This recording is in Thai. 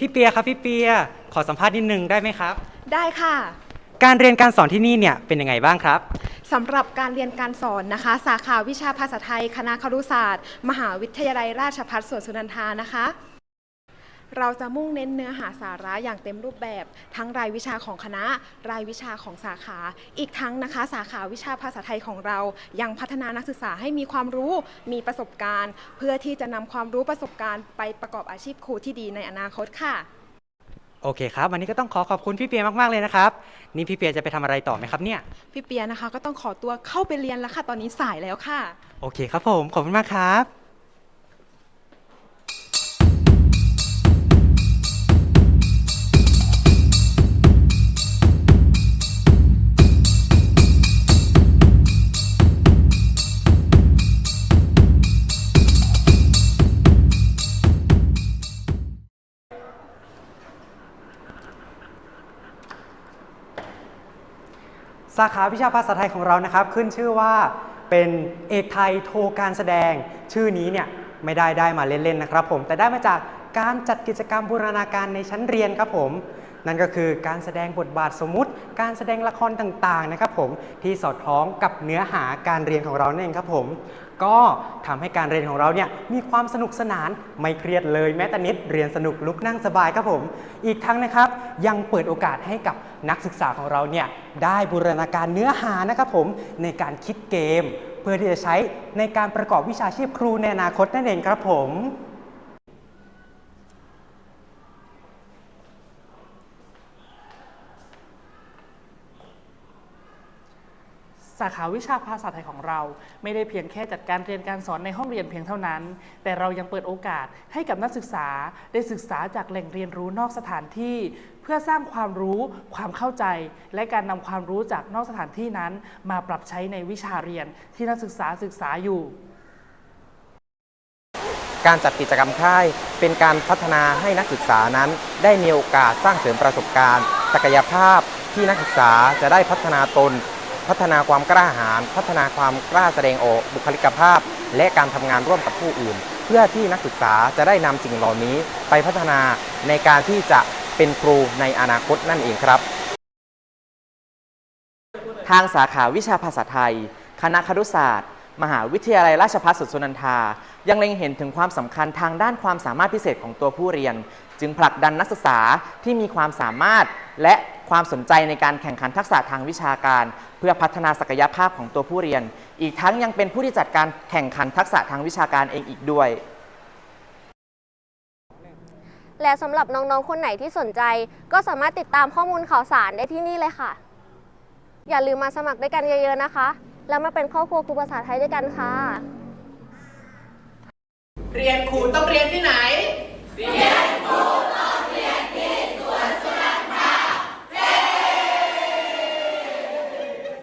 พี่เปียครับพี่เปียขอสัมภาษณ์นิดนึงได้ไหมครับ ได้ค่ะ การเรียนการสอนที่นี่เนี่ยเป็นยังไงบ้างครับ สำหรับการเรียนการสอนนะคะ สาขาวิชาภาษาไทย คณะครุศาสตร์ มหาวิทยาลัยราชภัฏสวนสุนันทานะคะ เราจะมุ่งเน้นเนื้อหาสาระอย่างเต็มรูปแบบ ทั้งรายวิชาของคณะ รายวิชาของสาขา อีกทั้งนะคะ สาขาวิชาภาษาไทยของเรา ยังพัฒนานักศึกษาให้มีความรู้ มีประสบการณ์ เพื่อที่จะนำความรู้ประสบการณ์ไปประกอบอาชีพครูที่ดีในอนาคตค่ะ โอเคครับ วันนี้ก็ต้องขอขอบคุณพี่เปียมาก ๆ เลยนะครับ นี่พี่เปียจะไปทำอะไรต่อไหมครับเนี่ย พี่เปียนะคะก็ต้องขอตัวเข้าไปเรียนแล้วค่ะ ตอนนี้สายแล้วค่ะ โอเคครับผม ขอบคุณมากครับ สาขาวิชาภาษาไทยของเรานะครับ ขึ้นชื่อว่าเป็นเอกไทยโทการแสดง ชื่อนี้เนี่ยไม่ได้ได้มาเล่นๆนะครับผมแต่ได้มาจากการจัดกิจกรรมบูรณาการในชั้นเรียนครับผม นั่นก็คือการแสดงบทบาทสมมุติ การแสดงละครต่างๆนะครับผมที่สอดคล้องกับเนื้อหาการเรียนของเรานั่นเองครับผม ก็ทำให้การเรียนของเราเนี่ยมีความสนุกสนานไม่เครียดเลยแม้แต่นิดเรียนสนุกลุกนั่งสบายครับผม อีกทั้งนะครับยังเปิดโอกาสให้กับนักศึกษาของเราเนี่ยได้บูรณาการเนื้อหานะครับผมในการคิดเกม เพื่อที่จะใช้ในการประกอบวิชาชีพครูในอนาคตนั่นเองครับผม สาขาวิชาภาษาไทยของเรา ไม่ได้เพียงแค่จัดการเรียนการสอนในห้องเรียนเพียงเท่านั้น แต่เรายังเปิดโอกาสให้กับนักศึกษาได้ศึกษาจากแหล่งเรียนรู้นอกสถานที่ เพื่อสร้างความรู้ความเข้าใจ และการนำความรู้จากนอกสถานที่นั้น มาปรับใช้ในวิชาเรียนที่นักศึกษาศึกษาอยู่การจัดกิจกรรมค่ายเป็นการพัฒนาให้นักศึกษานั้น ได้มีโอกาสสร้างเสริมประสบการณ์ ศักยภาพที่นักศึกษาจะได้พัฒนาตน พัฒนาความกล้าหาญพัฒนาความกล้าแสดงออกบุคลิกภาพ และการทำงานร่วมกับผู้อื่น เพื่อที่นักศึกษาจะได้นำสิ่งเหล่านี้ไปพัฒนาในการที่จะเป็นครูในอนาคตนั่นเองครับ ทางสาขาวิชาภาษาไทย คณะครุศาสตร์ มหาวิทยาลัยราชภัฏสุสุนันทา ยังเล็งเห็นถึงความสำคัญทางด้านความสามารถพิเศษของตัวผู้เรียน จึงผลักดันนักศึกษาที่มีความสามารถและ ความสนใจในการแข่งขันทักษะทางวิชาการ เพื่อพัฒนาศักยภาพของตัวผู้เรียน อีกทั้งยังเป็นผู้ที่จัดการแข่งขันทักษะทางวิชาการเองอีกด้วย และสำหรับน้องๆ คนไหนที่สนใจ ก็สามารถติดตามข้อมูลข่าวสารได้ที่นี่เลยค่ะ อย่าลืมมาสมัครด้วยกันเยอะๆนะคะ แล้วมาเป็นครอบครัวครูภาษาไทยด้วยกันค่ะ เรียนครูต้องเรียนที่ไหน